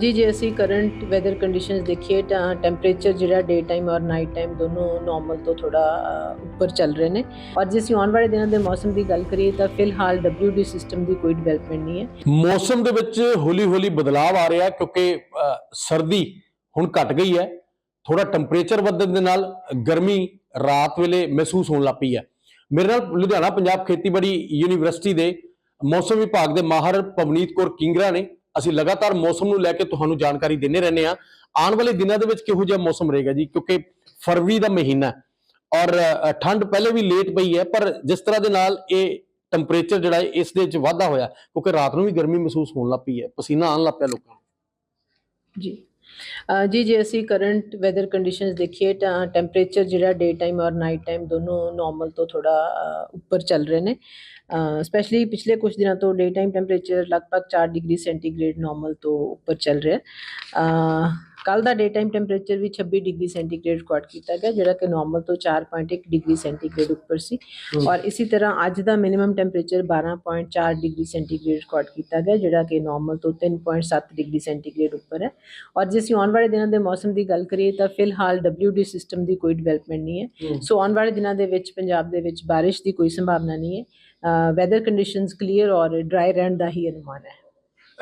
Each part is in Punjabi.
ਜੀ, ਜੇ ਅਸੀਂ ਕਰੰਟ ਵੈਦਰ ਕੰਡੀਸ਼ਨਸ ਦੇਖੀਏ ਤਾਂ ਟੈਂਪਰੇਚਰ ਜਿਹੜਾ ਡੇ ਟਾਈਮ ਔਰ ਨਾਈਟ ਟਾਈਮ ਦੋਨੋਂ ਨਾਰਮਲ ਤੋਂ ਥੋੜਾ ਉੱਪਰ ਚੱਲ ਰਹੇ ਨੇ। ਔਰ ਜੇ ਅਸੀਂ ਆਉਣ ਵਾਲੇ ਦਿਨਾਂ ਦੇ ਮੌਸਮ ਦੀ ਗੱਲ ਕਰੀਏ ਤਾਂ ਫਿਲਹਾਲ WD ਸਿਸਟਮ ਦੀ ਕੋਈ ਡਿਵੈਲਪਮੈਂਟ ਨਹੀਂ ਹੈ। ਮੌਸਮ ਦੇ ਵਿੱਚ ਹੌਲੀ-ਹੌਲੀ ਬਦਲਾਅ ਆ ਰਿਹਾ ਕਿਉਂਕਿ ਸਰਦੀ ਹੁਣ ਘਟ ਗਈ ਹੈ। ਥੋੜਾ ਟੈਂਪਰੇਚਰ ਵਧਣ ਦੇ ਨਾਲ ਗਰਮੀ ਰਾਤ ਵੇਲੇ ਮਹਿਸੂਸ ਹੋਣ ਲੱਗ ਪਈ ਹੈ। ਮੇਰੇ ਨਾਲ ਲੁਧਿਆਣਾ, ਪੰਜਾਬ ਖੇਤੀਬਾੜੀ ਯੂਨੀਵਰਸਿਟੀ ਦੇ ਮੌਸਮ ਵਿਭਾਗ ਦੇ ਮਾਹਰ ਪਵਨੀਤ ਕੌਰ ਕਿੰਗਰਾ ਨੇ ਅਸੀਂ ਲਗਾਤਾਰ ਮੌਸਮ ਨੂੰ ਲੈ ਕੇ ਤੁਹਾਨੂੰ ਜਾਣਕਾਰੀ ਦਿੰਦੇ ਰਹਿੰਦੇ ਆ ਆਉਣ ਵਾਲੇ ਦਿਨਾਂ ਦੇ ਵਿੱਚ ਕਿਹੋ ਜਿਹਾ ਮੌਸਮ ਰਹੇਗਾ ਜੀ? ਕਿਉਂਕਿ ਫਰਵਰੀ ਦਾ ਮਹੀਨਾ ਔਰ ਠੰਡ ਪਹਿਲੇ ਵੀ ਲੇਟ ਪਈ ਹੈ, ਪਰ ਜਿਸ ਤਰ੍ਹਾਂ ਦੇ ਨਾਲ ਇਹ ਟੈਂਪਰੇਚਰ ਜਿਹੜਾ ਹੈ, ਇਸ ਦੇ ਵਿੱਚ ਵਾਧਾ ਹੋਇਆ, ਕਿਉਂਕਿ ਰਾਤ ਨੂੰ ਵੀ ਗਰਮੀ ਮਹਿਸੂਸ ਹੋਣ ਲੱਗ ਪਈ ਹੈ, ਪਸੀਨਾ ਆਉਣ ਲੱਗ ਪਿਆ ਲੋਕਾਂ ਨੂੰ। ਜੀ। ਜੀ, ਜੇ, ਅਸੀਂ ਕਰੰਟ ਵੈਦਰ ਕੰਡੀਸ਼ਨਸ ਦੇਖੀਏ ਤਾਂ ਟੈਂਪਰੇਚਰ ਜਿਹੜਾ ਡੇ ਟਾਈਮ ਔਰ ਨਾਈਟ ਟਾਈਮ ਦੋਨੋਂ ਨਾਰਮਲ ਤੋਂ ਥੋੜਾ ਉੱਪਰ ਚੱਲ ਰਹੇ ਨੇ। ਸਪੈਸ਼ਲੀ ਪਿਛਲੇ ਕੁਝ ਦਿਨਾਂ ਤੋਂ ਡੇ ਟਾਈਮ ਟੈਂਪਰੇਚਰ ਲਗਭਗ 4 ਡਿਗਰੀ ਸੈਂਟੀਗ੍ਰੇਡ ਨਾਰਮਲ ਤੋਂ ਉੱਪਰ ਚੱਲ ਰਿਹਾ। ਕੱਲ ਦਾ ਡੇ ਟਾਈਮ ਟੈਂਪਰੇਚਰ ਵੀ 26 ਡਿਗਰੀ ਸੈਂਟੀਗ੍ਰੇਡ ਰਿਕਾਰਡ ਕੀਤਾ ਗਿਆ ਜਿਹੜਾ ਕਿ ਨਾਰਮਲ ਤੋਂ 4.1 ਡਿਗਰੀ ਸੈਂਟੀਗ੍ਰੇਡ ਉੱਪਰ ਸੀ। ਔਰ ਇਸੇ ਤਰ੍ਹਾਂ ਅੱਜ ਦਾ minimum temperature 12.4 degree centigrade record ਕੀਤਾ ਗਿਆ ਜਿਹੜਾ ਕਿ ਨਾਰਮਲ ਤੋਂ 3.7 ਡਿਗਰੀ ਸੈਂਟੀਗ੍ਰੇਡ ਉੱਪਰ ਹੈ। ਔਰ ਜੇ ਅਸੀਂ ਆਉਣ ਵਾਲੇ ਦਿਨਾਂ ਦੇ ਮੌਸਮ ਦੀ ਗੱਲ ਕਰੀਏ ਤਾਂ ਫਿਲਹਾਲ WD ਸਿਸਟਮ ਦੀ ਕੋਈ ਡਿਵੈਲਪਮੈਂਟ ਨਹੀਂ ਹੈ। ਸੋ ਆਉਣ ਵਾਲੇ ਦਿਨਾਂ ਦੇ ਵਿੱਚ ਪੰਜਾਬ ਦੇ ਵਿੱਚ ਬਾਰਿਸ਼ ਦੀ ਕੋਈ ਸੰਭਾਵਨਾ ਨਹੀਂ ਹੈ। ਵੈਦਰ ਕੰਡੀਸ਼ਨਸ ਕਲੀਅਰ ਔਰ ਡਰਾਈ ਰਹਿਣ ਦਾ ਹੀ ਅਨੁਮਾਨ ਹੈ।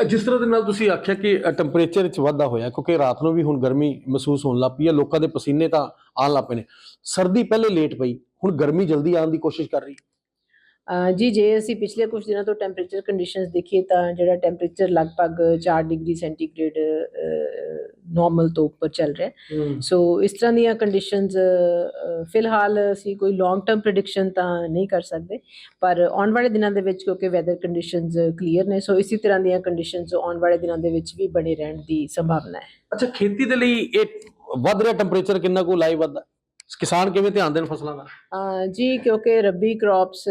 ਜਿਸ ਤਰ੍ਹਾਂ ਦੇ ਨਾਲ ਤੁਸੀਂ ਆਖਿਆ ਕਿ ਟੈਂਪਰੇਚਰ ਵਿੱਚ ਵਾਧਾ ਹੋਇਆ, ਕਿਉਂਕਿ ਰਾਤ ਨੂੰ ਵੀ ਹੁਣ ਗਰਮੀ ਮਹਿਸੂਸ ਹੋਣ ਲੱਗ ਪਈ ਹੈ, ਲੋਕਾਂ ਦੇ ਪਸੀਨੇ ਤਾਂ ਆਉਣ ਲੱਗ ਪਏ ਨੇ। ਸਰਦੀ ਪਹਿਲੇ ਲੇਟ ਪਈ, ਹੁਣ ਗਰਮੀ ਜਲਦੀ ਆਉਣ ਦੀ ਕੋਸ਼ਿਸ਼ ਕਰ ਰਹੀ। ਹੈ ਜੀ ਜੇ ਅਸੀਂ ਪਿਛਲੇ ਕੁਝ ਦਿਨਾਂ ਤੋਂ ਟੈਂਪਰੇਚਰ ਕੰਡੀਸ਼ਨਸ ਦੇਖੀਏ ਤਾਂ ਜਿਹੜਾ ਟੈਂਪਰੇਚਰ ਲਗਭਗ 4 ਡਿਗਰੀ ਸੈਂਟੀਗ੍ਰੇਡ ਨਾਰਮਲ ਤੋਂ ਉੱਪਰ ਚੱਲ ਰਿਹਾ ਸੋ ਇਸ ਤਰ੍ਹਾਂ ਦੀਆਂ ਕੰਡੀਸ਼ਨਸ ਫਿਲਹਾਲ ਅਸੀਂ ਕੋਈ ਲੌਂਗ ਟਰਮ ਪ੍ਰੈਡਿਕਸ਼ਨ ਤਾਂ ਨਹੀਂ ਕਰ ਸਕਦੇ ਪਰ ਆਉਣ ਵਾਲੇ ਦਿਨਾਂ ਦੇ ਵਿੱਚ ਕਿਉਂਕਿ ਵੈਦਰ ਕੰਡੀਸ਼ਨਸ ਕਲੀਅਰ ਨੇ ਸੋ ਇਸੇ ਤਰ੍ਹਾਂ ਦੀਆਂ ਕੰਡੀਸ਼ਨਸ ਆਉਣ ਵਾਲੇ ਦਿਨਾਂ ਦੇ ਵਿੱਚ ਵੀ ਬਣੇ ਰਹਿਣ ਦੀ ਸੰਭਾਵਨਾ ਹੈ। ਅੱਛਾ ਖੇਤੀ ਦੇ ਲਈ ਇਹ ਵੱਧ ਰਿਹਾ ਟੈਂਪਰੇਚਰ ਕਿੰਨਾ ਕੁ ਲਾਈਵ ਵੱਧਦਾ? ਕਿਸਾਨ ਕਿਵੇਂ ਧਿਆਨ ਦੇਣ ਫਸਲਾਂ ਦਾ? ਜੀ ਕਿਉਂਕਿ ਰੱਬੀ ਕ੍ਰੌਪਸ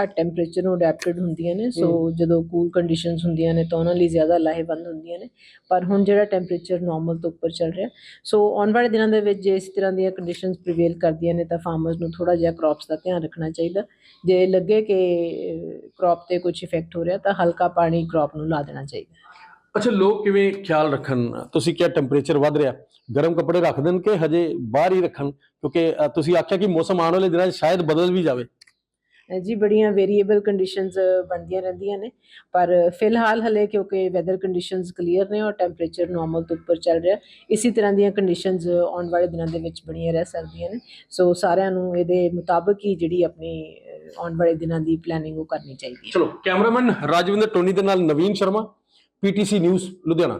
ਘੱਟ ਟੈਂਪਰੇਚਰ ਨੂੰ ਅਡੈਪਟਡ ਹੁੰਦੀਆਂ ਨੇ ਸੋ ਜਦੋਂ ਕੂਲ ਕੰਡੀਸ਼ਨਸ ਹੁੰਦੀਆਂ ਨੇ ਤਾਂ ਉਹਨਾਂ ਲਈ ਜ਼ਿਆਦਾ ਲਾਹੇਵੰਦ ਹੁੰਦੀਆਂ ਨੇ। ਪਰ ਹੁਣ ਜਿਹੜਾ ਟੈਂਪਰੇਚਰ ਨਾਰਮਲ ਤੋਂ ਉੱਪਰ ਚੱਲ ਰਿਹਾ ਸੋ ਆਉਣ ਵਾਲੇ ਦਿਨਾਂ ਦੇ ਵਿੱਚ ਜੇ ਇਸ ਤਰ੍ਹਾਂ ਦੀਆਂ ਕੰਡੀਸ਼ਨਸ ਪ੍ਰੀਵੇਲ ਕਰਦੀਆਂ ਨੇ ਤਾਂ ਫਾਰਮਰਸ ਨੂੰ ਥੋੜਾ ਜਿਹਾ ਕ੍ਰੌਪਸ ਦਾ ਧਿਆਨ ਰੱਖਣਾ ਚਾਹੀਦਾ। ਜੇ ਲੱਗੇ ਕਿ ਕ੍ਰੌਪ ਤੇ ਕੁਝ ਇਫੈਕਟ ਹੋ ਰਿਹਾ ਤਾਂ ਹਲਕਾ ਪਾਣੀ ਕ੍ਰੌਪ ਨੂੰ ਲਾ ਦੇਣਾ ਚਾਹੀਦਾ। ਅੱਛਾ ਲੋਕ ਕਿਵੇਂ ਖਿਆਲ ਰੱਖਣ? ਤੁਸੀਂ ਕਿਹਾ ਟੈਂਪਰੇਚਰ ਵੱਧ ਰਿਹਾ। ਗਰਮ ਕੱਪੜੇ ਰੱਖ ਦੇਣ ਕਿ ਹਜੇ ਬਾਹਰ ਹੀ ਰੱਖਣ? ਕਿਉਂਕਿ ਤੁਸੀਂ ਆਖਿਆ ਕਿ ਮੌਸਮ ਆਉਣ ਵਾਲੇ ਦਿਨਾਂ 'ਚ ਸ਼ਾਇਦ ਬਦਲ ਵੀ ਜਾਵੇ। ਜੀ ਬੜੀਆਂ ਵੇਰੀਏਬਲ ਕੰਡੀਸ਼ਨਸ ਬਣਦੀਆਂ ਰਹਿੰਦੀਆਂ ਨੇ। ਪਰ ਫਿਲਹਾਲ ਹਲੇ ਕਿਉਂਕਿ ਵੈਦਰ ਕੰਡੀਸ਼ਨਸ ਕਲੀਅਰ ਨੇ ਔਰ ਟੈਂਪਰੇਚਰ ਨਾਰਮਲ ਤੋਂ ਉੱਪਰ ਚੱਲ ਰਿਹਾ। ਇਸੇ ਤਰ੍ਹਾਂ ਦੀਆਂ ਕੰਡੀਸ਼ਨਸ ਆਉਣ ਵਾਲੇ ਦਿਨਾਂ ਦੇ ਵਿੱਚ ਬਣੀਆਂ ਰਹਿ ਸਕਦੀਆਂ ਨੇ। ਸੋ ਸਾਰਿਆਂ ਨੂੰ ਇਹਦੇ ਮੁਤਾਬਕ ਹੀ ਜਿਹੜੀ ਆਪਣੀ ਆਉਣ ਵਾਲੇ ਦਿਨਾਂ ਦੀ ਪਲੈਨਿੰਗ ਉਹ ਕਰਨੀ ਚਾਹੀਦੀ ਹੈ। ਚਲੋ ਕੈਮਰਾਮੈਨ ਰਾਜਵਿੰਦਰ ਟੋਨੀ ਦੇ ਨਾਲ ਨਵੀਨ ਸ਼ਰਮਾ। PTC news Ludhiana